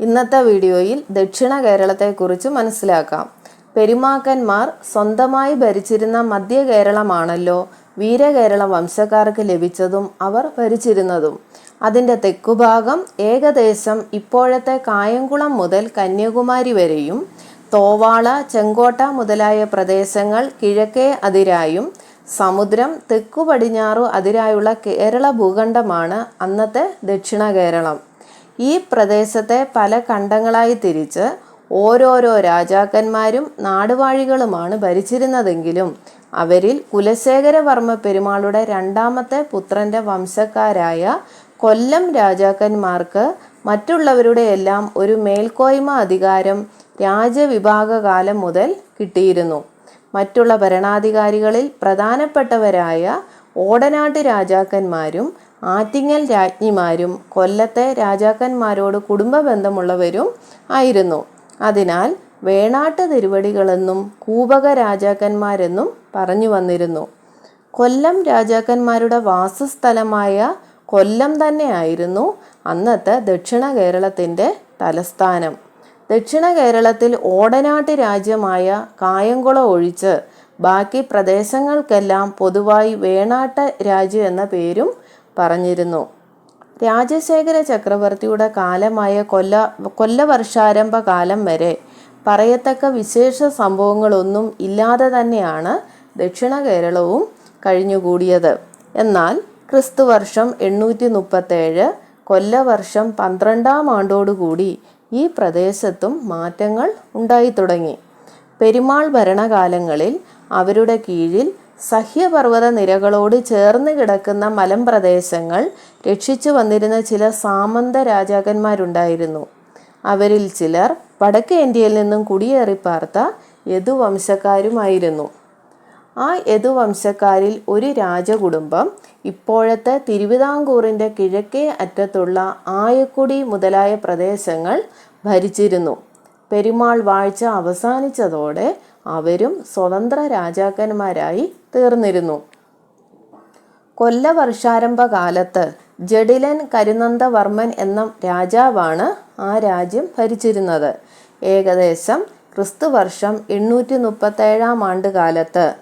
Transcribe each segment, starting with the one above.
ഇന്നത്തെ വീഡിയോയിൽ ദക്ഷിണ കേരളത്തെക്കുറിച്ച് മനസ്സിലാക്കാം. പെരുമാക്കന്മാർ സ്വന്തമായി ഭരിച്ചിരുന്ന മധ്യ കേരളമാണല്ലോ വീരകേരള വംശക്കാർക്ക് ലഭിച്ചതും അവർ ഭരിച്ചിരുന്നതും. അതിന്റെ തെക്കുഭാഗം ഏകദേശം ഇപ്പോഴത്തെ കായംകുളം മുതൽ കന്യാകുമാരി വരെയും തോവാള ചെങ്കോട്ട മുതലായ പ്രദേശങ്ങൾ കിഴക്കേ അതിരായും സമുദ്രം തെക്കു പടിഞ്ഞാറു അതിരായുള്ള കേരള ഭൂഖണ്ഡമാണ് അന്നത്തെ ദക്ഷിണ കേരളം. ഈ പ്രദേശത്തെ പല ഖണ്ഡങ്ങളായി തിരിച്ച് ഓരോരോ രാജാക്കന്മാരും നാടുവാഴികളുമാണ് ഭരിച്ചിരുന്നതെങ്കിലും അവരിൽ കുലശേഖരവർമ്മ പെരുമാളുടെ രണ്ടാമത്തെ പുത്രന്റെ വംശക്കാരായ കൊല്ലം രാജാക്കന്മാർക്ക് മറ്റുള്ളവരുടെ എല്ലാം ഒരു മേൽക്കോയ്മ അധികാരം രാജവിഭാഗകാലം മുതൽ കിട്ടിയിരുന്നു. മറ്റുള്ള ഭരണാധികാരികളിൽ പ്രധാനപ്പെട്ടവരായ ഓടനാട്ട് രാജാക്കന്മാരും ആറ്റിങ്ങൽ രാജ്ഞിമാരും കൊല്ലത്തെ രാജാക്കന്മാരോട് കുടുംബ ബന്ധമുള്ളവരും ആയിരുന്നു. അതിനാൽ വേണാട്ട് തിരുവടികളെന്നും കൂപക രാജാക്കന്മാരെന്നും പറഞ്ഞു വന്നിരുന്നു. കൊല്ലം രാജാക്കന്മാരുടെ വാസസ്ഥലമായ കൊല്ലം തന്നെയായിരുന്നു അന്നത്തെ ദക്ഷിണ കേരളത്തിന്റെ തലസ്ഥാനം. ദക്ഷിണ കേരളത്തിൽ ഓടനാട്ട് രാജ്യമായ കായംകുളം ഒഴിച്ച് ബാക്കി പ്രദേശങ്ങൾക്കെല്ലാം പൊതുവായി വേണാട്ട രാജ്യം എന്ന പേരും പറഞ്ഞിരുന്നു. രാജശേഖര ചക്രവർത്തിയുടെ കാലമായ കൊല്ല കൊല്ലവർഷാരംഭ കാലം വരെ പറയത്തക്ക വിശേഷ സംഭവങ്ങളൊന്നും ഇല്ലാതെ തന്നെയാണ് ദക്ഷിണ കേരളവും കഴിഞ്ഞുകൂടിയത്. എന്നാൽ ക്രിസ്തുവർഷം എണ്ണൂറ്റി മുപ്പത്തേഴ് കൊല്ലവർഷം പന്ത്രണ്ടാം ആണ്ടോടുകൂടി ഈ പ്രദേശത്തും മാറ്റങ്ങൾ ഉണ്ടായി തുടങ്ങി. പെരുമാൾ ഭരണകാലങ്ങളിൽ അവരുടെ കീഴിൽ സഹ്യപർവത നിരകളോട് ചേർന്ന് കിടക്കുന്ന മലമ്പ്രദേശങ്ങൾ രക്ഷിച്ചു വന്നിരുന്ന ചില സാമന്ത രാജാക്കന്മാരുണ്ടായിരുന്നു. അവരിൽ ചിലർ വടക്കേ ഇന്ത്യയിൽ നിന്നും കുടിയേറിപ്പാർത്ത യദുവംശക്കാരുമായിരുന്നു. ആ യദുവംശക്കാരിൽ ഒരു രാജകുടുംബം ഇപ്പോഴത്തെ തിരുവിതാംകൂറിന്റെ കിഴക്കേ അറ്റത്തുള്ള ആയക്കുടി മുതലായ പ്രദേശങ്ങൾ ഭരിച്ചിരുന്നു. പെരുമാൾ വാഴ്ച അവസാനിച്ചതോടെ അവരും സ്വതന്ത്ര രാജാക്കന്മാരായി തീർന്നിരുന്നു. കൊല്ലവർഷാരംഭ കാലത്ത് ജഡിലൻ കരുനന്ദവർമ്മൻ എന്ന രാജാവാണ് ആ രാജ്യം ഭരിച്ചിരുന്നത്. ഏകദേശം ക്രിസ്തുവർഷം എണ്ണൂറ്റി മുപ്പത്തേഴാം ആണ്ട് കാലത്ത്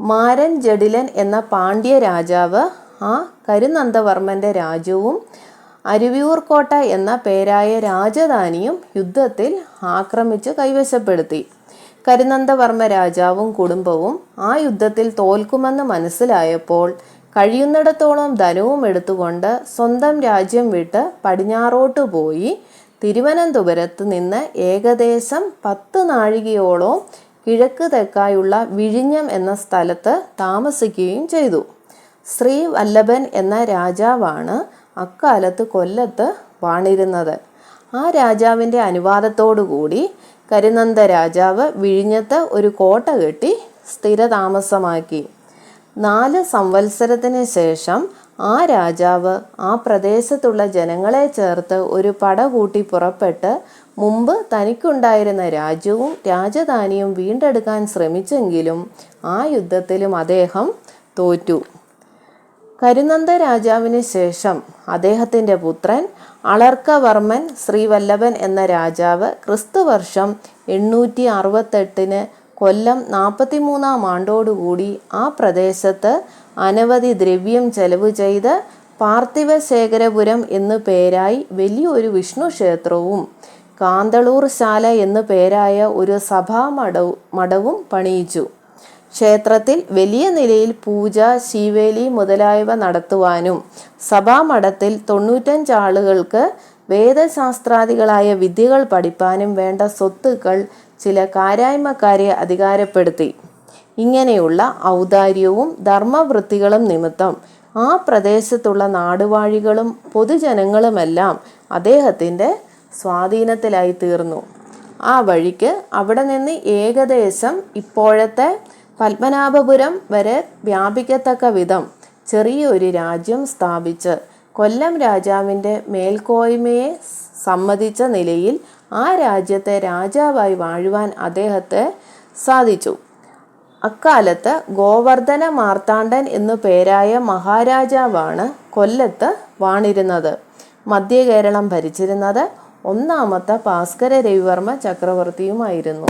മാരൻ ജഡിലൻ എന്ന പാണ്ഡ്യ രാജാവ് ആ കരുനന്ദവർമ്മന്റെ രാജ്യവും അരുവിയൂർക്കോട്ട എന്ന പേരായ രാജധാനിയും യുദ്ധത്തിൽ ആക്രമിച്ച് കൈവശപ്പെടുത്തി. കരുനന്ദവർമ്മ രാജാവും കുടുംബവും ആ യുദ്ധത്തിൽ തോൽക്കുമെന്ന് മനസ്സിലായപ്പോൾ കഴിയുന്നിടത്തോളം ധനവും എടുത്തുകൊണ്ട് സ്വന്തം രാജ്യം വിട്ട് പടിഞ്ഞാറോട്ട് പോയി തിരുവനന്തപുരത്ത് നിന്ന് ഏകദേശം പത്ത് നാഴികയോളം കിഴക്ക് തെക്കായുള്ള വിഴിഞ്ഞം എന്ന സ്ഥലത്ത് താമസിക്കുകയും ചെയ്തു. ശ്രീ വല്ലഭൻ എന്ന രാജാവാണ് അക്കാലത്ത് കൊല്ലത്ത് വാണിരുന്നത്. ആ രാജാവിന്റെ അനുവാദത്തോടുകൂടി കരുനന്ദ രാജാവ് വിഴിഞ്ഞത്ത് ഒരു കോട്ട കെട്ടി സ്ഥിരതാമസമാക്കി. നാല് സംവത്സരത്തിന് ശേഷം ആ രാജാവ് ആ പ്രദേശത്തുള്ള ജനങ്ങളെ ചേർത്ത് ഒരു പട കൂട്ടി പുറപ്പെട്ട് മുമ്പ് തനിക്കുണ്ടായിരുന്ന രാജ്യവും രാജധാനിയും വീണ്ടെടുക്കാൻ ശ്രമിച്ചെങ്കിലും ആ യുദ്ധത്തിലും അദ്ദേഹം തോറ്റു. കരുനന്ദ രാജാവിന് ശേഷം അദ്ദേഹത്തിന്റെ പുത്രൻ അളർക്കവർമ്മൻ ശ്രീവല്ലഭൻ എന്ന രാജാവ് ക്രിസ്തുവർഷം എണ്ണൂറ്റി അറുപത്തെട്ടിന് കൊല്ലം നാൽപ്പത്തിമൂന്നാം ആണ്ടോടുകൂടി ആ പ്രദേശത്ത് അനവധി ദ്രവ്യം ചെലവ് ചെയ്ത് പാർത്ഥിവശേഖരപുരം എന്നു പേരായി വലിയൊരു വിഷ്ണു ക്ഷേത്രവും കാന്തളൂർ ശാല എന്നു പേരായ ഒരു സഭാമടവും മഠവും പണിയിച്ചു. ക്ഷേത്രത്തിൽ വലിയ നിലയിൽ പൂജ ശീവേലി മുതലായവ നടത്തുവാനും സഭാമഠത്തിൽ തൊണ്ണൂറ്റഞ്ച് ആളുകൾക്ക് വേദശാസ്ത്രാദികളായ വിദ്യകൾ പഠിപ്പാനും വേണ്ട സ്വത്തുക്കൾ ചില കാരായ്മക്കാരെ അധികാരപ്പെടുത്തി. ഇങ്ങനെയുള്ള ഔദാര്യവും ധർമ്മവൃത്തികളും നിമിത്തം ആ പ്രദേശത്തുള്ള നാടുവാഴികളും പൊതുജനങ്ങളുമെല്ലാം അദ്ദേഹത്തിന്റെ സ്വാധീനത്തിലായി തീർന്നു ആ വഴിക്ക് അവിടെ നിന്ന് ഏകദേശം ഇപ്പോഴത്തെ പത്മനാഭപുരം വരെ വ്യാപിക്കത്തക്ക വിധം ചെറിയൊരു രാജ്യം സ്ഥാപിച്ച് കൊല്ലം രാജാവിന്റെ മേൽക്കോയ്മയെ സമ്മതിച്ച നിലയിൽ ആ രാജ്യത്തെ രാജാവായി വാഴുവാൻ അദ്ദേഹത്തെ സാധിച്ചു. അക്കാലത്ത് ഗോവർദ്ധന മാർത്താണ്ഡൻ എന്നു പേരായ മഹാരാജാവാണ് കൊല്ലത്ത് വാണിരുന്നത്. മധ്യ കേരളം ഭരിച്ചിരുന്നത് ഒന്നാമത്തെ ഭാസ്കര രവിവർമ്മ ചക്രവർത്തിയുമായിരുന്നു.